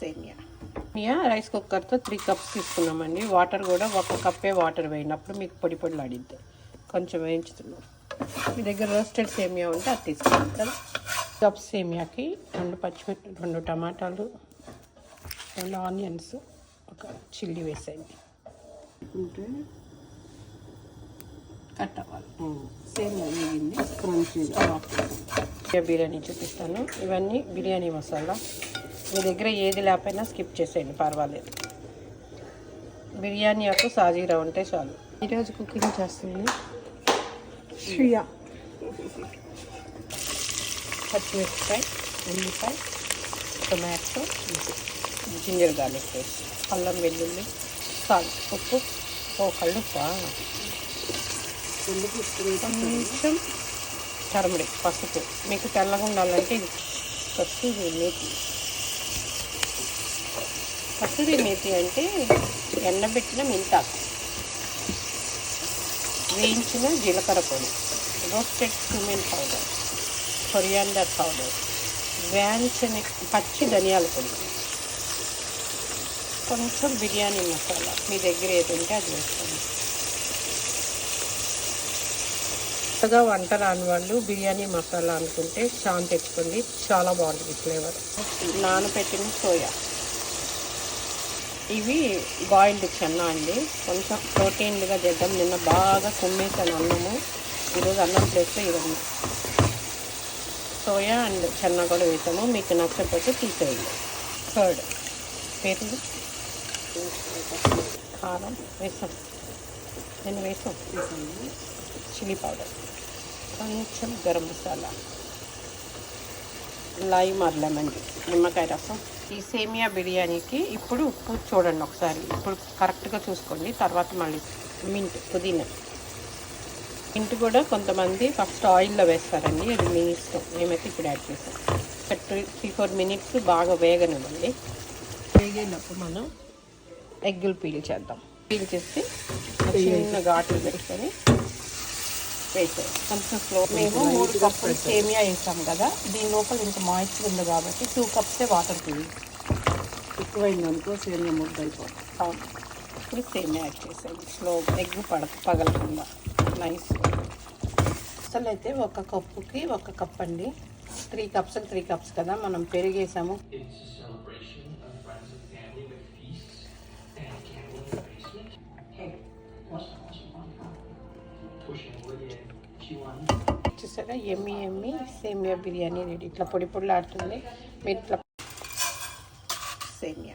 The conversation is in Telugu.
సేమియా. సేమియా రైస్ కుక్కర్తో త్రీ కప్స్ తీసుకున్నామండి. వాటర్ కూడా ఒక కప్పే వాటర్ వేయినప్పుడు మీకు పొడి పొడిలు ఆడిద్ది కొంచెం వేయించుతున్నాం. మీ దగ్గర రోస్టెడ్ సేమియా ఉంటే అది తీసుకోండి కదా? కప్ సేమియాకి రెండు పచ్చిమిర్చి రెండు టమాటాలు రెండు ఆనియన్స్ ఒక చిల్లీ వేసేయండి. కట్ అవ్వాలి. సేమియా వేగింది. క్రంచీగా. ఇక బిర్యానీ చూపిస్తాను. ఇవన్నీ బిర్యానీ మసాలా. మీ దగ్గర ఏది లేకపోయినా స్కిప్ చేసేయండి పర్వాలేదు. బిర్యానీ ఆకు సాజీరా ఉంటే చాలు. ఈరోజు కుకింగ్ చేస్తుంది శ్రియా. పచ్చిమిరపకాయ ఉల్లిపాయ టొమాటో జింజర్ గార్లిక్ పేస్ట్ అల్లం వెల్లుల్లి సాల్ట్ ఉప్పు ఓ కళ్ళుప్పా ఇస్తుంది కొంచెం టర్మరిక్ పసుపు. మీకు తెల్లగా ఉండాలంటే ఇది కస్తూరి మేతి. కస్తూరి మేతి అంటే ఎండబెట్టిన మెంతాకు వేయించిన జీలకర్ర పొడి. Roasted cumin powder coriander powder వేయించని పచ్చి ధనియాల పొడి. కొంచెం బిర్యానీ మసాలా. మీ దగ్గర ఏది ఉంటే అది వేసుకోండి. కొత్తగా వంట రాని వాళ్ళు బిర్యానీ మసాలా అనుకుంటే షాన్ తెచ్చుకోండి. చాలా బాగుంటుంది ఫ్లేవర్. నానబెట్టిన సోయా. ఇవి బాయిల్డ్ చెన్న అండి. కొంచెం ప్రోటీన్గా చేద్దాం. నిన్న బాగా కుమ్మేసాను అన్నము. ఈరోజు అన్నం ప్లేస్లో ఇవన్నీ సోయా అండ్ చెన్న కూడా వేసాము. మీకు నచ్చకపోతే తీసేయండి. కర్డ్. పేరు? కారం వేసాం. నేను వేసాం. Chilli powder. కొంచెం గరం మసాలా. లైమ్ ఆర్ నిమ్మకాయ రసం. ఈ సేమియా బిర్యానీకి ఇప్పుడు ఉప్పు చూడండి ఒకసారి. ఇప్పుడు కరెక్ట్గా చూసుకోండి. తర్వాత మళ్ళీ మింట్ పుదీనా. మింట్ కూడా కొంతమంది ఫస్ట్ ఆయిల్లో వేస్తారండి. అది మీ ఇష్టం. మేమైతే ఇప్పుడు యాడ్ చేసాం ఒక త్రీ త్రీ ఫోర్ మినిట్స్ బాగా వేగనివ్వండి. వేగేటప్పుడు మనం ఎగ్గులు పీల్ చేద్దాం. పీల్ చేసి చిన్న ఘాట్లు పెట్టుకొని వేసాం కొంచెం స్లో మేము మూడు కప్పులు సేమియా వేసాం కదా దీని లోపల ఇంత మాయిశ్చర్ ఉంది కాబట్టి టూ కప్సే వాటర్ పోయి ఎక్కువైంది అనుకో సేమియా ముద్ద అయిపోతుంది. అవును. ఇప్పుడు సేమియా యాడ్ చేసేది స్లో ఎగ్ పడ పగలకుండా. నైస్ అసలు అయితే ఒక కప్పుకి ఒక కప్ అండి. త్రీ కప్స్ త్రీ కప్స్ కదా మనం పెరిగేసాము. చూసారా? ఎమ్మి ఎమ్మి సేమియా బిర్యానీ రెడీ. ఇట్లా పొడి పొడిలాడుతుంది. మీరు ఇట్లా సేమియా.